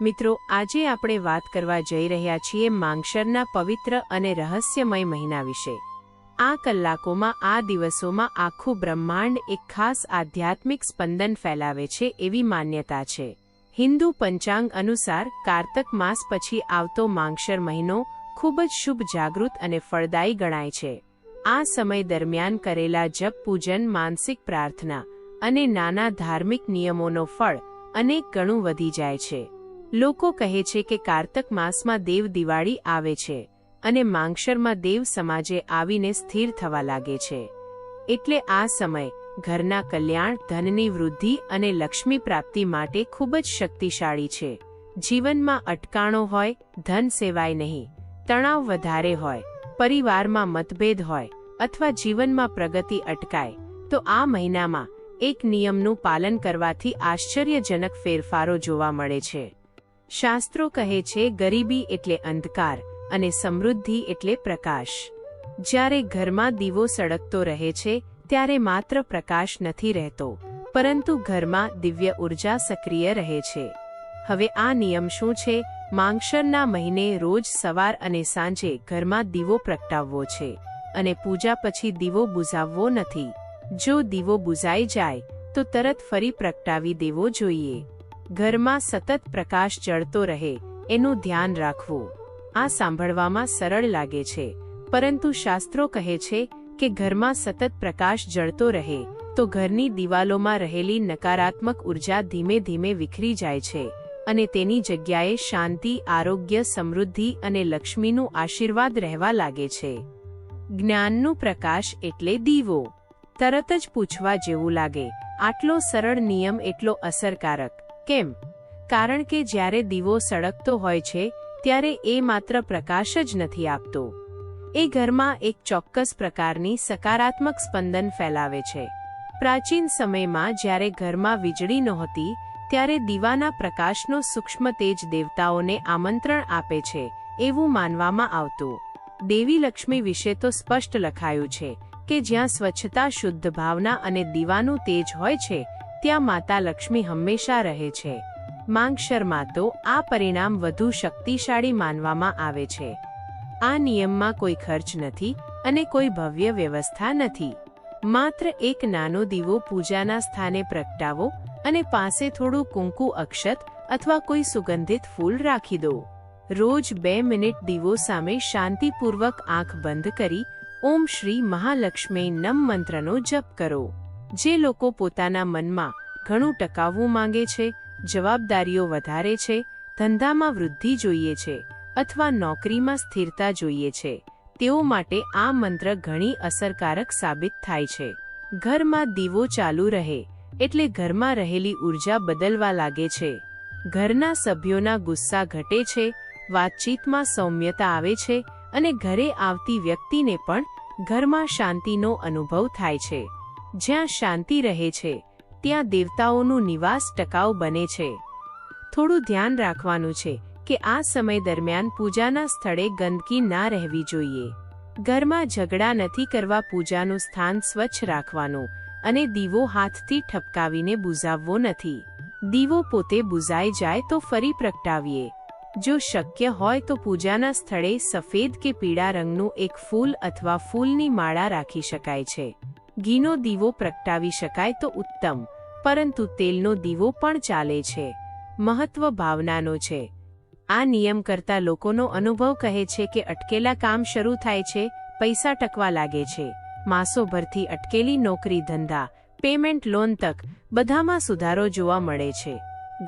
મિત્રો, આજે આપણે વાત કરવા જઈ રહ્યા છીએ માંગશરના પવિત્ર અને રહસ્યમય મહિના વિશે. આ કલાકોમાં, આ દિવસોમાં આખું બ્રહ્માંડ એક ખાસ આધ્યાત્મિક સ્પંદન ફેલાવે છે એવી માન્યતા છે. હિન્દુ પંચાંગ અનુસાર, કારતક માસ પછી આવતો માંગશર મહિનો ખૂબ જ શુભ, જાગૃત અને ફળદાયી ગણાય છે. આ સમય દરમિયાન કરેલા જપ, પૂજન, માનસિક પ્રાર્થના અને નાના ધાર્મિક નિયમોનો ફળ અનેક ગણું વધી જાય છે. લોકો કહે છે કે કારતક માસમાં દેવ દિવાળી આવે છે અને માંગશરમાં દેવ સમાજે આવીને સ્થિર થવા લાગે છે. એટલે આ સમય ઘરના કલ્યાણ, ધનની વૃદ્ધિ અને લક્ષ્મી પ્રાપ્તિ માટે ખૂબ જ શક્તિશાળી છે. જીવનમાં અટકાણો હોય, ધન સેવાય નહીં, તણાવ વધારે હોય, પરિવારમાં મતભેદ હોય અથવા જીવનમાં પ્રગતિ અટકાય, તો આ મહિનામાં એક નિયમનું પાલન કરવાથી આશ્ચર્યજનક ફેરફારો જોવા મળે છે. શાસ્ત્રો કહે છે, ગરીબી એટલે અંધકાર અને સમૃદ્ધિ એટલે પ્રકાશ. જ્યારે ઘરમાં દીવો સળગતો રહે છે, ત્યારે માત્ર પ્રકાશ નથી રહેતો, પરંતુ ઘરમાં દિવ્ય ઊર્જા સક્રિય રહે છે. હવે આ નિયમ શું છે? માંગશરના મહિને રોજ સવાર અને સાંજે ઘરમાં દીવો પ્રગટાવવો છે અને પૂજા પછી દીવો બુઝાવવો નથી. જો દીવો બુઝાઈ જાય, તો તરત ફરી પ્રગટાવી દેવો જોઈએ. ઘરમાં સતત પ્રકાશ જળતો રહે, એનું ધ્યાન રાખવું. આ સાંભળવામાં સરળ લાગે છે, પરંતુ શાસ્ત્રો કહે છે કે ઘરમાં સતત પ્રકાશ જળતો રહે, તો ઘરની દિવાલોમાં રહેલી નકારાત્મક ઊર્જા ધીમે ધીમે વિખરી જાય છે, અને તેની જગ્યાએ શાંતિ, આરોગ્ય, સમૃદ્ધિ અને લક્ષ્મીનું આશીર્વાદ રહેવા લાગે છે. જ્ઞાનનું પ્રકાશ એટલે દીવો. તરત જ પૂછવા જેવું લાગે, આટલો સરળ નિયમ એટલો અસરકારક. કેમ? કારણ કે જ્યારે દીવો સળગતો હોય છે, ત્યારે એ માત્ર પ્રકાશ જ નથી આપતો. એ ઘરમાં એક ચોક્કસ પ્રકારની સકારાત્મક સ્પંદન ફેલાવે છે. પ્રાચીન સમયમાં જ્યારે ઘરમાં વીજળી નહોતી, ત્યારે દીવાના પ્રકાશનો સૂક્ષ્મ તેજ દેવતાઓને આમંત્રણ આપે છે, એવું માનવામાં આવતું. દેવી લક્ષ્મી વિશે તો સ્પષ્ટ લખાયું છે કે જ્યાં સ્વચ્છતા, શુદ્ધ ભાવના અને દીવાનું તેજ હોય છે ત્યાં માતા લક્ષ્મી હંમેશા રહે છે. માંગશરમાં તો આ પરિણામ વધુ શક્તિશાળી માનવામાં આવે છે. આ નિયમમાં કોઈ ખર્ચ નથી અને કોઈ ભવ્ય વ્યવસ્થા નથી. માત્ર એક નાનો દીવો પૂજાના સ્થાને પ્રગટાવો અને પાસે થોડું કુંકુ અક્ષત અથવા કોઈ સુગંધિત ફૂલ રાખી દો. રોજ બે મિનિટ દીવો સામે શાંતિપૂર્વક આંખ બંધ કરી, ઓમ શ્રી મહાલક્ષ્મી નમ મંત્રનો જપ કરો. જે લોકો પોતાના મનમાં ઘણું ટકાવવું માંગે છે, જવાબદારીઓ વધારે છે, ધંધામાં વૃદ્ધિ જોઈએ છે અથવા નોકરીમાં સ્થિરતા જોઈએ છે, તેઓ માટે આ મંત્ર ઘણી અસરકારક સાબિત થાય છે. ઘરમાં દીવો ચાલુ રહે એટલે ઘરમાં રહેલી ઊર્જા બદલવા લાગે છે. ઘરના સભ્યોના ગુસ્સા ઘટે છે, વાતચીતમાં સૌમ્યતા આવે છે અને ઘરે આવતી વ્યક્તિને પણ ઘરમાં શાંતિનો અનુભવ થાય છે. જ્યાં શાંતિ રહે છે, ત્યાં દેવતાઓનું નિવાસ ટકાઉ બને છે. થોડું ધ્યાન રાખવાનું છે કે આ સમય દરમિયાન પૂજાના સ્થળે ગંદકી ના રહેવી જોઈએ. ઘરમાં ઝઘડા નથી કરવા પૂજાનું સ્થાન સ્વચ્છ રાખવાનું અને દીવો હાથથી ઠપકાવીને બુઝાવવો નથી. દીવો પોતે બુઝાઈ જાય તો ફરી પ્રગટાવીએ. જો શક્ય હોય તો પૂજાના સ્થળે સફેદ કે પીળા રંગનું એક ફૂલ અથવા ફૂલની માળા રાખી શકાય છે. ઘીનો દીવો પ્રગટાવી શકાય તો ઉત્તમ, પરંતુ તેલનો દીવો પણ ચાલે છે. મહત્વ ભાવનાનો છે. આ નિયમ કરતા લોકોનો અનુભવ કહે છે કે અટકેલા કામ શરૂ થાય છે, પૈસા ટકવા લાગે છે. માસોભરથી અટકેલી નોકરી, ધંધા, પેમેન્ટ, લોન તક બધામાં સુધારો જોવા મળે છે.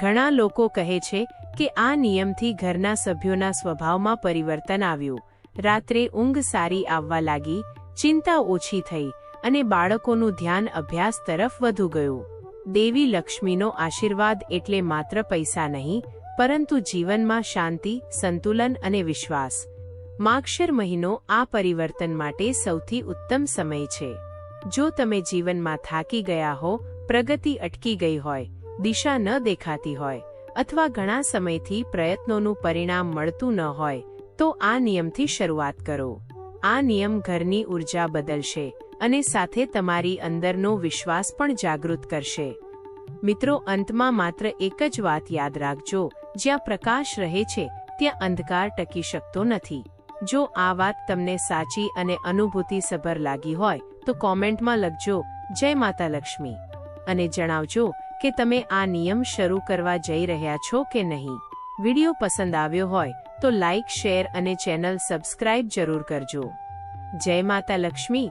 ઘણા લોકો કહે છે કે આ નિયમથી ઘરના સભ્યોના સ્વભાવમાં પરિવર્તન આવ્યું. રાત્રે ઊંઘ સારી આવવા લાગી, ચિંતા ઓછી થઈ અને બાળકોનું ધ્યાન અભ્યાસ તરફ વધુ ગયું. દેવી લક્ષ્મીનો આશીર્વાદ એટલે માત્ર પૈસા નહીં, પરંતુ જીવનમાં શાંતિ, સંતુલન અને વિશ્વાસ. માક્ષર મહિનો આ પરિવર્તન માટે સૌથી ઉત્તમ સમય છે. જો તમે જીવનમાં થાકી ગયા હો, પ્રગતિ અટકી ગઈ હોય, દિશા ન દેખાતી હોય, અથવા ઘણા સમયથી પ્રયત્નોનું પરિણામ મળતું ન હોય, તો આ નિયમથી શરૂઆત કરો. આ નિયમ ઘરની ઊર્જા બદલશે. અને સાથે તમારી અંદરનો વિશ્વાસ પણ જાગૃત કરશે. મિત્રો, અંતમાં માત્ર એક જ વાત યાદ રાખજો. જ્યાં પ્રકાશ રહે છે, ત્યાં અંધકાર ટકી શકતો નથી. જો આ વાત તમને સાચી અને અનુભૂતિસભર લાગી હોય, તો કોમેન્ટમાં લખજો, જય માતા લક્ષ્મી. અને જણાવજો કે તમે આ નિયમ શરૂ કરવા જઈ રહ્યા છો કે નહીં. વીડિયો પસંદ આવ્યો હોય, તો લાઇક શેર અને ચેનલ સબસ્ક્રાઇબ જરૂર કરજો. જય માતા લક્ષ્મી.